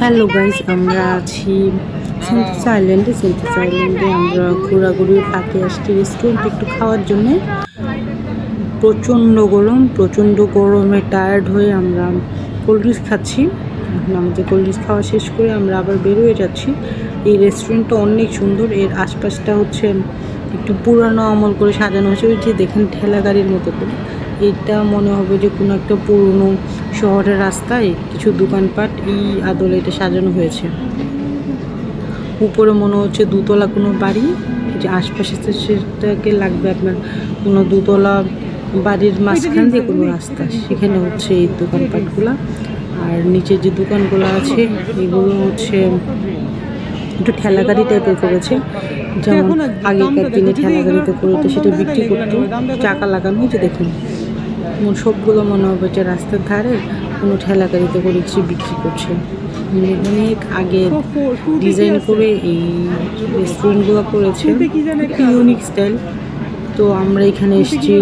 Hello guys আমরা আছি সেন্টাস আইল্যান্ডে সেন্টাস আইল্যান্ডে আমরা ঘোরাঘুরির ফাঁকে আসছি রেস্টুরেন্ট একটু খাওয়ার জন্যে। প্রচণ্ড গরম, প্রচণ্ড গরমে টায়ার্ড হয়ে আমরা কোল্ড ড্রিঙ্কস খাচ্ছি। আমাদের কোল্ড ড্রিঙ্কস খাওয়া শেষ করে আমরা আবার বেরোয় যাচ্ছি। এই রেস্টুরেন্টটা অনেক সুন্দর, এর আশপাশটা হচ্ছে একটু পুরানো আমল করে সাজানো হয়েছে। ওই যে দেখেন ঠেলা গাড়ির মতো করে। এটা মনে হবে যে কোনো একটা পুরনো শহরের রাস্তায় কিছু দোকানপাট এই আদলে এটা সাজানো হয়েছে। উপরে মনে হচ্ছে দুতলা কোনো বাড়ি যে আশপাশে সেটাকে লাগবে আপনার কোনো দুতলা বাড়ির মাঝখান দিয়ে কোনো রাস্তা সেখানে হচ্ছে এই দোকানপাটগুলো। আর নিচে যে দোকানগুলো আছে এগুলো হচ্ছে একটু ঠেলা গাড়ি টাইপের করেছে। যেমন আগেকার দিনে ঠেলা গাড়িতে করে সেটা বিক্রি করতো চাকা লাগানো হয়েছে দেখুন। সবগুলো মনে হবে যে রাস্তার ধারে কোনো ঠেলা গাড়িতে করে কিছু বিক্রি করছে। মানে অনেক আগে ডিজাইন করে এই রেস্টুরেন্টগুলো করেছে একটু ইউনিক স্টাইল তো আমরা এখানে এসেছি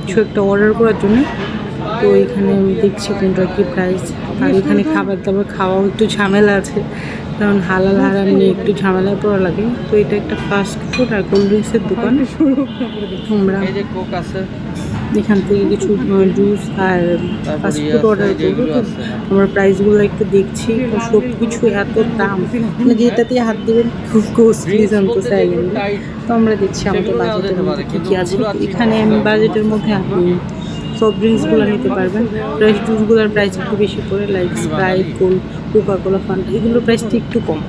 কিছু একটা অর্ডার করার জন্য। তো এখানে দেখছি কোনটা কি প্রাইস আর এখানে খাবার দাবার খাওয়াও একটু ঝামেলা আছে। কারণ হালাল হারাম নিয়ে একটু ঝামেলায় পড়া লাগে। তো এটা একটা ফাস্ট ফুড আর কোল্ড ড্রিঙ্কসের দোকান। আমরা এই যে কোক আছে। এখান থেকে কিছু জুস আর ফাস্ট ফুড অর্ডার করব তো। আমরা প্রাইসগুলো একটু দেখছি সব কিছু এত দাম। মানে যেটাতে হাত দেবেন খুব কস্টলি জানতে চাইলেন। তো আমরা দেখছি আমাদের বাজেটের মধ্যে কী কী আছে। এখানে বাজেটের মধ্যে আপনি সফট ড্রিঙ্কসগুলো নিতে পারবেন। ফ্রেশ জুসগুলোর প্রাইস একটু বেশি পড়ে like Sprite cold Coca Cola Fanta এগুলোর প্রাইসটা একটু কম।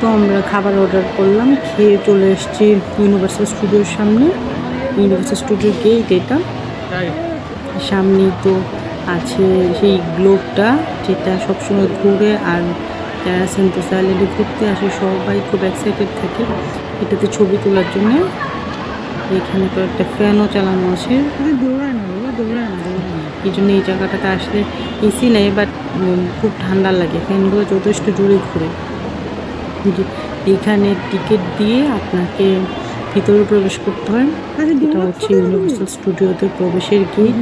তো আমরা খাবার অর্ডার করলাম খেয়ে চলে এসেছি ইউনিভার্সাল স্টুডিওর সামনে। ইউনিভার্সাল স্টুডিওর গেট এটা। সামনেই তো আছে সেই গ্লোবটা যেটা সবসময় ঘুরে আর যারা সেন্টোস আইল্যান্ডে ঘুরতে আসে সবাই খুব এক্সাইটেড থাকে। এটাতে ছবি তোলার জন্য। এখানে তো একটা ফ্যানও চালানো আছে। এই জন্য এই জায়গাটাতে আসলে এসি নেই বাট খুব ঠান্ডা লাগে। ফ্যানগুলো যথেষ্ট জোরে ঘুরে। এখানে টিকিট দিয়ে আপনাকে ভিতরে প্রবেশ করতে হয়। এটা হচ্ছে ইউনিভার্সাল স্টুডিওতে প্রবেশের গেট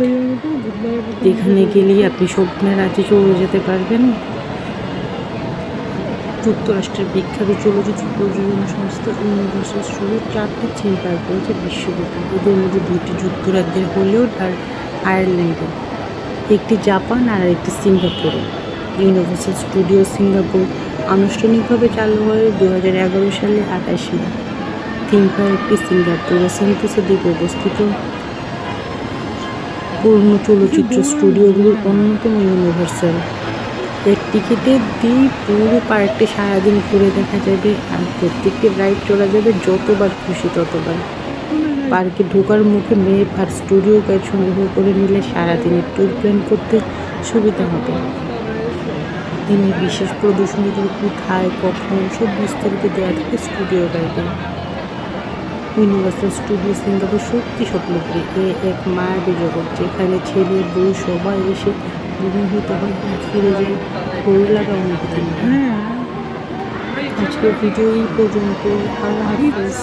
এখানে গেলেই আপনি স্বপ্নের রাজ্যে চলে যেতে পারবেন। যুক্তরাষ্ট্রের বিখ্যাত চলচ্চিত্র প্রযোজনা সংস্থা ইউনিভার্সাল স্টুডিও চারটি থিম পার্ক রয়েছে বিশ্বব্যাপী। এদের মধ্যে দুটি যুক্তরাজ্যের হলিউড আর আয়ারল্যান্ডে একটি জাপান আর একটি সিঙ্গাপুরে ইউনিভার্সাল স্টুডিও সিঙ্গাপুর আনুষ্ঠানিকভাবে চালু হয় দু হাজার এগারো সালে আঠাশে মে। থিম পার্কটি সিঙ্গাপুরে সেন্টোসের দিকে অবস্থিত পুরনো চলচ্চিত্র স্টুডিওগুলোর অন্যতম ইউনিভার্সাল। এর টিকিটে দিয়ে পুরো পার্কটি সারাদিন ঘুরে দেখা যাবে আর প্রত্যেকটি রাইড চলা যাবে যতবার খুশি ততবার। পার্কে ঢোকার মুখে মেপ আর স্টুডিও গাইড সংগ্রহ করে নিলে সারাদিনের ট্যুর প্ল্যান করতে সুবিধা হবে। দিনের বিশেষ প্রদর্শনীগুলো কোথায়, কখন, সব বিস্তারিত দেওয়া থাকে স্টুডিও গাইডে। ইউনিভার্সাল স্টুডিও সিঙ্গাপুর সত্যি স্বপ্নপুরী এ এক মায়াবী জগৎ যেখানে ছেলে বউ সবাই এসে বিবাহিত হয় ফিরে যায়। ভালো লাগা অনুভূতি। হ্যাঁ। আজকের ভিডিও এই পর্যন্ত। আল্লাহ হাফিজ।